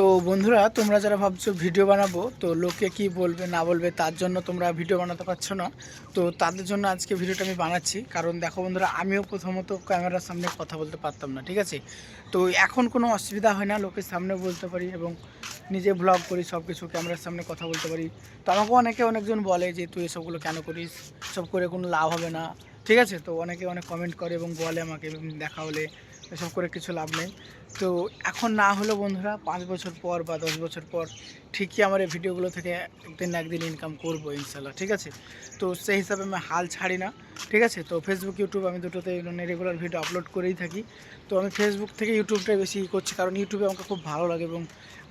তো বন্ধুরা, তোমরা যারা ভাবছ ভিডিও বানাবো, তো লোকে কি বলবে, না বলবে, তার জন্য তোমরা ভিডিও বানাতে পারছ না। তো তাদের জন্য আজকে ভিডিওটা আমি বানাচ্ছি। কারণ দেখো বন্ধুরা, আমিও প্রথমত ক্যামেরার সামনে কথা বলতে পারতাম না, ঠিক আছে? তো এখন কোনো অসুবিধা হয় না, লোকের সামনে বলতে পারি এবং নিজে ব্লগ করি সব কিছু ক্যামেরার সামনে কথা বলতে পারি। তো আমাকে অনেকে অনেকজন বলে যে, তুই এসবগুলো কেন করিস? সব করে কোনো লাভ হবে না। ঠিক আছে? তো অনেকে অনেক কমেন্ট করে এবং বলে আমাকে, দেখা হলে এসব করে কিছু লাভ নেই। তো এখন না হলেও বন্ধুরা, পাঁচ বছর পর বা দশ বছর পর ঠিকই আমার এই ভিডিওগুলো থেকে একদিন না একদিন ইনকাম করব ইনশাল্লাহ, ঠিক আছে? তো সেই হিসাবে আমি হাল ছাড়ি না, ঠিক আছে? তো ফেসবুক ইউটিউব আমি দুটোতে রেগুলার ভিডিও আপলোড করেই থাকি। তো আমি ফেসবুক থেকে ইউটিউবটাই বেশি করছি, কারণ ইউটিউবে আমাকে খুব ভালো লাগে এবং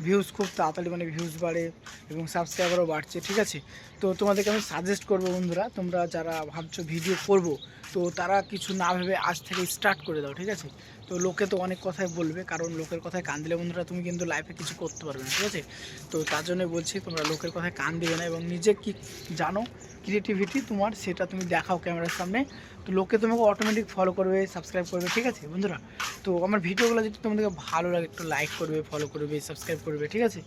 ভিউজ খুব তাড়াতাড়ি মানে ভিউজ বাড়ে এবং সাবস্ক্রাইবারও বাড়ছে, ঠিক আছে? তো তোমাদেরকে আমি সাজেস্ট করব বন্ধুরা, তোমরা যারা ভাবছ ভিডিও করব, তো তারা কিছু না ভেবে আজ থেকে স্টার্ট করে দাও, ঠিক আছে? তো লোকে তো অনেক কথাই বলবে, কারণ লোকের কথায় কান দিলে বন্ধুরা তুমি কিন্তু লাইফে কিছু করতে পারবে না, ঠিক আছে? তো তার জন্যই বলছি, তোমরা লোকের কথায় কান দিবে না এবং নিজে কি জানো ক্রিয়েটিভিটি তোমার সেটা তুমি দেখাও ক্যামেরার সামনে। তো লোকে তোমাকে অটোমেটিক ফলো করবে সাবস্ক্রাইব করবে, ঠিক আছে বন্ধুরা? তো আমার ভিডিওগুলো যদি তোমাদেরকে ভালো লাগে, একটু লাইক করবে ফলো করবে সাবস্ক্রাইব করবে, ঠিক আছে?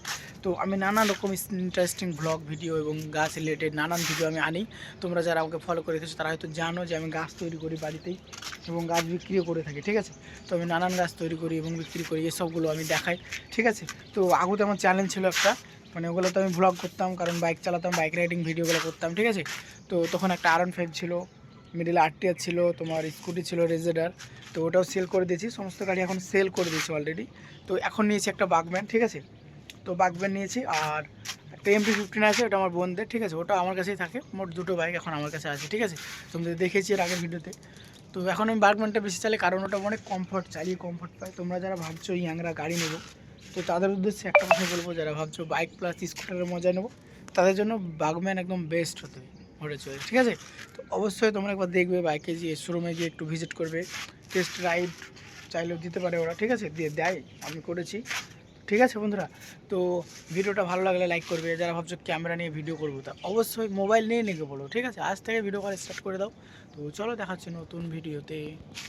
তো আমি নানা রকম ইন্টারেস্টিং ব্লগ ভিডিও এবং গাছ রিলেটেড নানান ভিডিও আমি আনি। তোমরা যারা আমাকে ফলো করে রেখেছো, তারা হয়তো জানো যে আমি গাছ তৈরি করি বাড়িতেই। এবং গাছ বিক্রিও করে থাকি, ঠিক আছে? তো আমি নানান গাছ তৈরি করি এবং বিক্রি করি, এসবগুলো আমি দেখাই, ঠিক আছে? তো আগুতে আমার চ্যালেঞ্জ ছিল একটা মানে ওগুলো তো আমি ব্লগ করতাম, কারণ বাইক চালাতাম বাইক রাইডিং ভিডিওগুলো করতাম, ঠিক আছে? তো তখন একটা আর ফাইভ ছিল মিডিল আরটিআর ছিল, তোমার স্কুটি ছিল রেজেডার তো ওটাও সেল করে দিয়েছি, সমস্ত গাড়ি এখন সেল করে দিয়েছি অলরেডি তো এখন নিয়েছি একটা বাগম্যান ঠিক আছে? তো বাগম্যান নিয়েছি, আর একটা এমপি ফিফটিন আছে, ওটা আমার বোনদের, ঠিক আছে? ওটা আমার কাছেই থাকে, মোট দুটো বাইক এখন আমার কাছে আছে, ঠিক আছে? তোমাদের দেখেছি এর আগের ভিডিওতে তো এখন আমি বাগম্যানটা বেশি চালাই কারণ ওটা অনেক কমফর্ট চালিয়ে কমফর্ট পাই তোমরা যারা ভাবছ ইয়াংরা গাড়ি নেব, তো তাদের উদ্দেশ্যে একটা কথা বলব, যারা ভাবছ বাইক প্লাস স্কুটারের মজা নেব, তাদের জন্য বাগম্যান একদম বেস্ট হতে হতে চলে। ঠিক আছে? তো অবশ্যই তোমরা একবার দেখবে বাইকে গিয়ে শোরুমে গিয়ে একটু ভিজিট করবে টেস্ট রাইড চাইলেও দিতে পারে ওরা, ঠিক আছে? দিয়ে দেয়, আমি করেছি। ঠিক আছে বন্ধুরা? তো ভিডিওটা ভালো লাগলে লাইক করবে। যারা ভাবছ ক্যামেরা নিয়ে ভিডিও করব, তা অবশ্যই মোবাইল নিয়ে নিয়ে বলো, ঠিক আছে? আজ থেকে ভিডিও কল স্টার্ট করে দাও। তো চলো দেখাচ্ছি নতুন ভিডিওতে